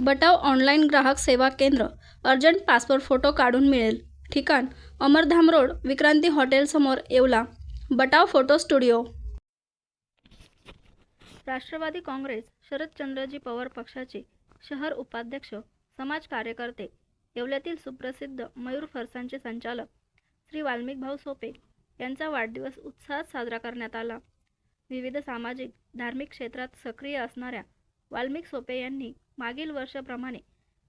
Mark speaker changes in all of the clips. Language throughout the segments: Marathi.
Speaker 1: बटाव ऑनलाईन ग्राहक सेवा केंद्र अर्जंट पासपोर्ट फोटो काढून मिळेल. ठिकाण अमरधाम रोड विक्रांती हॉटेलसमोर Yeola. Batav photo studio. Rashtrawadi Congress Sharadchandraji Pawar पक्षाचे शहर उपाध्यक्ष समाज कार्यकर्ते येवल्यातील सुप्रसिद्ध मयूर फरसांचे संचालक श्री वाल्मिकभाऊ सोपे यांचा वाढदिवस उत्साहात साजरा करण्यात आला. विविध सामाजिक धार्मिक क्षेत्रात सक्रिय असणाऱ्या वाल्मिक सोपे यांनी मागील वर्षाप्रमाणे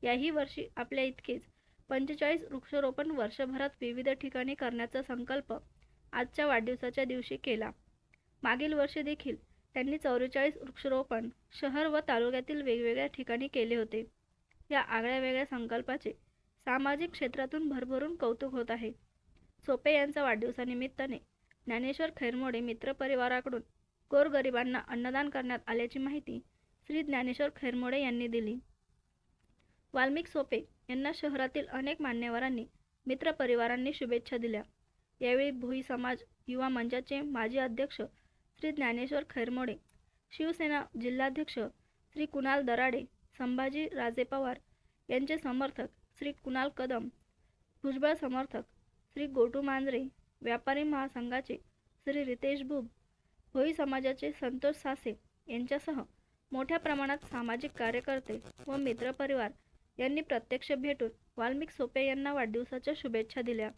Speaker 1: याही वर्षी आपल्या इतकेच पंचेचाळीस वृक्षारोपण वर्षभरात विविध ठिकाणी करण्याचा संकल्प आजच्या वाढदिवसाच्या दिवशी केला. मागील वर्षी देखील त्यांनी चौवेचाळीस वृक्षारोपण शहर व तालुक्यातील वेगवेगळ्या ठिकाणी केले होते. या आगळ्या वेगळ्या संकल्पाचे सामाजिक क्षेत्रातून भरभरून कौतुक होत आहे. सोपे यांचा वाढदिवसानिमित्ताने ज्ञानेश्वर खैरमोडे मित्रपरिवाराकडून गोरगरिबांना अन्नदान करण्यात आल्याची माहिती श्री ज्ञानेश्वर खैरमोडे यांनी दिली. वाल्मिक सोपे यांना शहरातील अनेक मान्यवरांनी मित्रपरिवारांनी शुभेच्छा दिल्या. यावेळी भोई समाज युवा मंचाचे माजी अध्यक्ष श्री ज्ञानेश्वर खैरमोडे शिवसेना जिल्हाध्यक्ष श्री कुणाल दराडे संभाजी राजे पवार यांचे समर्थक श्री कुणाल कदम भुजबळ समर्थक श्री गोटू मांजरे व्यापारी महासंघाचे श्री रितेश बुब भोई समाजाचे संतोष सासे यांच्यासह मोठ्या प्रमाणात सामाजिक कार्यकर्ते व मित्रपरिवार यांनी प्रत्यक्ष भेटून वाल्मिक सोपे यांना वाढदिवसाच्या शुभेच्छा दिल्या.